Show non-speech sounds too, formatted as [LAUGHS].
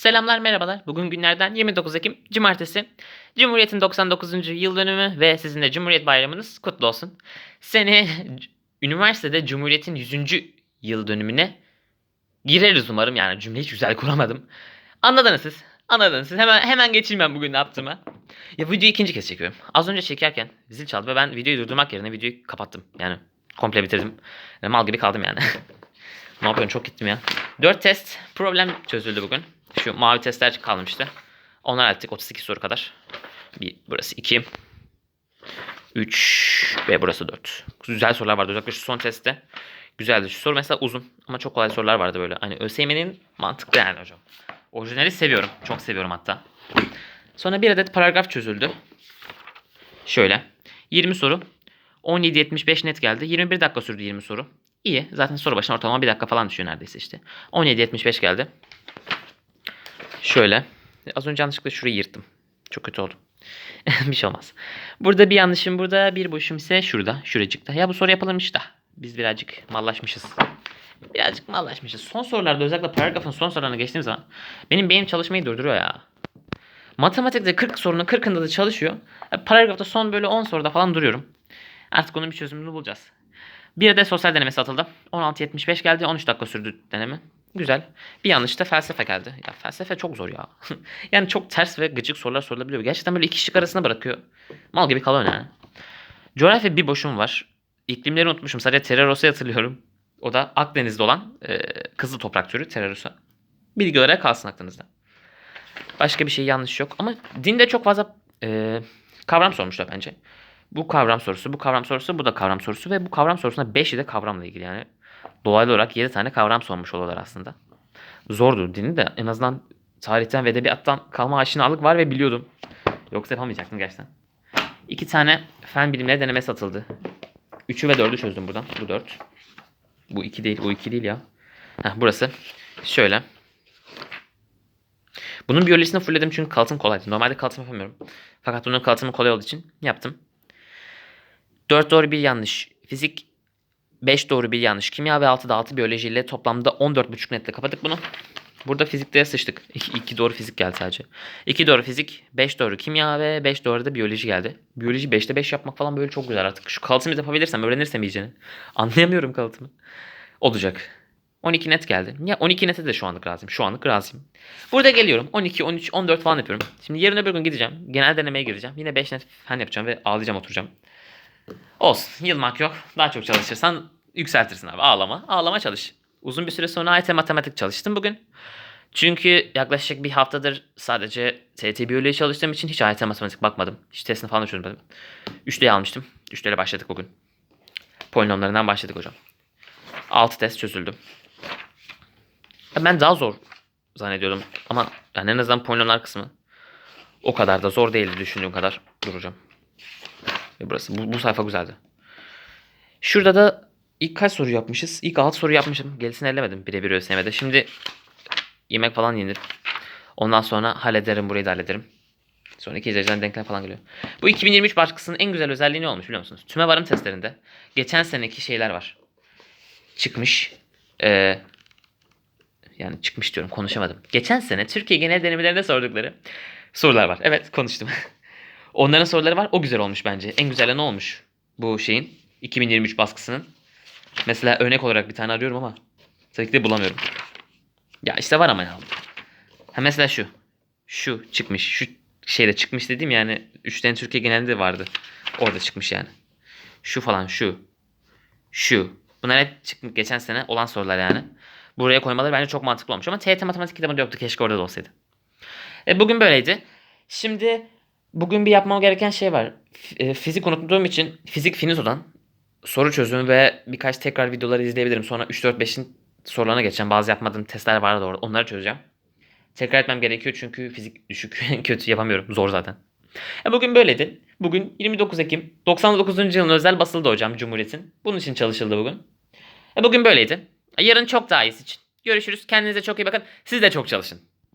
Selamlar merhabalar. Bugün günlerden 29 Ekim Cumartesi. Cumhuriyet'in 99. yıl dönümü ve sizin de Cumhuriyet Bayramınız kutlu olsun. Seni [LAUGHS] üniversitede Cumhuriyet'in 100. yıl dönümüne gireriz umarım. Yani cümleyi hiç güzel kuramadım. Anladınız siz. Anladınız siz. Hemen hemen geçeyim ben bugün ne yaptığımı. Ya videoyu ikinci kez çekiyorum. Az önce çekerken zil çaldı ve ben videoyu durdurmak yerine videoyu kapattım. Yani komple bitirdim. Mal gibi kaldım yani. [LAUGHS] ne yapıyorum çok gittim ya. 4 test problem çözüldü bugün. Şu mavi testler kalmıştı. Onlar hallettik 32 soru kadar. Bir, burası 2. 3 ve burası 4. Güzel sorular vardı. Özellikle şu son testte. Güzeldi. Şu soru mesela uzun ama çok kolay sorular vardı böyle. Hani ÖSYM'nin mantıklı yani hocam. Orijinali seviyorum. Çok seviyorum hatta. Sonra bir adet paragraf çözüldü. Şöyle. 20 soru. 17.75 net geldi. 21 dakika sürdü 20 soru. İyi. Zaten soru başına ortalama 1 dakika falan düşüyor neredeyse işte. 17.75 geldi. Şöyle. Az önce yanlışlıkla şurayı yırttım. Çok kötü oldu. [LAUGHS] bir şey olmaz. Burada bir yanlışım burada. Bir boşum ise şurada. Şuracıkta. Ya bu soru yapılırmış da. Biz birazcık mallaşmışız. Birazcık mallaşmışız. Son sorularda özellikle paragrafın son sorularına geçtiğim zaman benim beynim çalışmayı durduruyor ya. Matematikte 40 sorunun 40'ında da çalışıyor. E, Paragrafta son böyle 10 soruda falan duruyorum. Artık onun bir çözümünü bulacağız. Bir de sosyal denemesi atıldı. 16.75 geldi. 13 dakika sürdü deneme. Güzel. Bir yanlış da felsefe geldi. Ya felsefe çok zor ya. [LAUGHS] yani çok ters ve gıcık sorular sorulabiliyor. Gerçekten böyle iki şık arasına bırakıyor. Mal gibi kalıyor yani. Coğrafya bir boşum var. İklimleri unutmuşum. Sadece Terroros'u hatırlıyorum. O da Akdeniz'de olan e, kızıl toprak türü Terroros'a. Bilgi olarak kalsın aklınızda. Başka bir şey yanlış yok. Ama dinde çok fazla e, kavram sormuşlar bence. Bu kavram sorusu, bu kavram sorusu, bu da kavram sorusu ve bu kavram sorusunda 5'i de kavramla ilgili yani. Dolaylı olarak 7 tane kavram sormuş oluyorlar aslında. Zordur dini de en azından tarihten ve edebiyattan kalma aşinalık var ve biliyordum. Yoksa yapamayacaktım gerçekten. İki tane fen bilimleri denemesi atıldı. Üçü ve dördü çözdüm buradan. Bu dört. Bu iki değil, bu iki değil ya. Heh, burası. Şöyle. Bunun biyolojisini fullledim çünkü kalıtım kolaydı. Normalde kalıtım yapamıyorum. Fakat bunun kalıtımı kolay olduğu için yaptım. 4 doğru bir yanlış. Fizik 5 doğru bir yanlış. Kimya ve 6 da 6 biyoloji ile toplamda 14,5 netle kapattık bunu. Burada fizikte sıçtık. [LAUGHS] 2 doğru fizik geldi sadece. 2 doğru fizik, 5 doğru kimya ve 5 doğru da biyoloji geldi. Biyoloji 5'te 5 yapmak falan böyle çok güzel artık. Şu kalıtımı yapabilirsem, öğrenirsem iyicene. [LAUGHS] Anlayamıyorum kalıtımı. Olacak. 12 net geldi. Ya 12 nete de şu anlık razıyım. Şu anlık razıyım. Burada geliyorum. 12, 13, 14 falan yapıyorum. Şimdi yarın öbür gün gideceğim. Genel denemeye gireceğim. Yine 5 net fen yapacağım ve ağlayacağım oturacağım. Olsun. Yılmak yok. Daha çok çalışırsan yükseltirsin abi. Ağlama. Ağlama çalış. Uzun bir süre sonra AYT matematik çalıştım bugün. Çünkü yaklaşık bir haftadır sadece TYT biyoloji çalıştığım için hiç AYT matematik bakmadım. Hiç testini falan çözmedim. 3D'yi almıştım. 3D'yle başladık bugün. Polinomlarından başladık hocam. 6 test çözüldü. Ben daha zor zannediyordum. Ama yani en azından polinomlar kısmı o kadar da zor değildi düşündüğüm kadar. Duracağım. Burası. Bu, bu sayfa güzeldi. Şurada da ilk kaç soru yapmışız? İlk 6 soru yapmışım. Gerisini ellemedim birebir ÖSYM'de. Şimdi yemek falan yenir. Ondan sonra hallederim. Burayı da hallederim. Sonra iki dereceden denklem falan geliyor. Bu 2023 baskısının en güzel özelliği ne olmuş biliyor musunuz? Tüme varım testlerinde geçen seneki şeyler var. Çıkmış. Ee, yani çıkmış diyorum konuşamadım. Geçen sene Türkiye genel denemelerinde sordukları sorular var. Evet konuştum. [LAUGHS] Onların soruları var. O güzel olmuş bence. En güzeli ne olmuş? Bu şeyin 2023 baskısının. Mesela örnek olarak bir tane arıyorum ama tabii ki de bulamıyorum. Ya işte var ama ya. Ha mesela şu. Şu çıkmış. Şu şeyde çıkmış dediğim yani 3 tane Türkiye genelinde vardı. Orada çıkmış yani. Şu falan şu. Şu. Bunlar hep çıkmış geçen sene olan sorular yani. Buraya koymaları bence çok mantıklı olmuş ama TYT matematik kitabında yoktu. Keşke orada da olsaydı. E, bugün böyleydi. Şimdi bugün bir yapmam gereken şey var. F- e, fizik unuttuğum için fizik finitodan soru çözümü ve birkaç tekrar videoları izleyebilirim. Sonra 3 4 5'in sorularına geçeceğim. Bazı yapmadığım testler vardı orada. Onları çözeceğim. Tekrar etmem gerekiyor çünkü fizik düşük. [LAUGHS] Kötü yapamıyorum. Zor zaten. E, bugün böyleydi. Bugün 29 Ekim 99. yılın özel basıldı hocam Cumhuriyet'in. Bunun için çalışıldı bugün. E, bugün böyleydi. E, Yarın çok daha iyisi için. Görüşürüz. Kendinize çok iyi bakın. Siz de çok çalışın.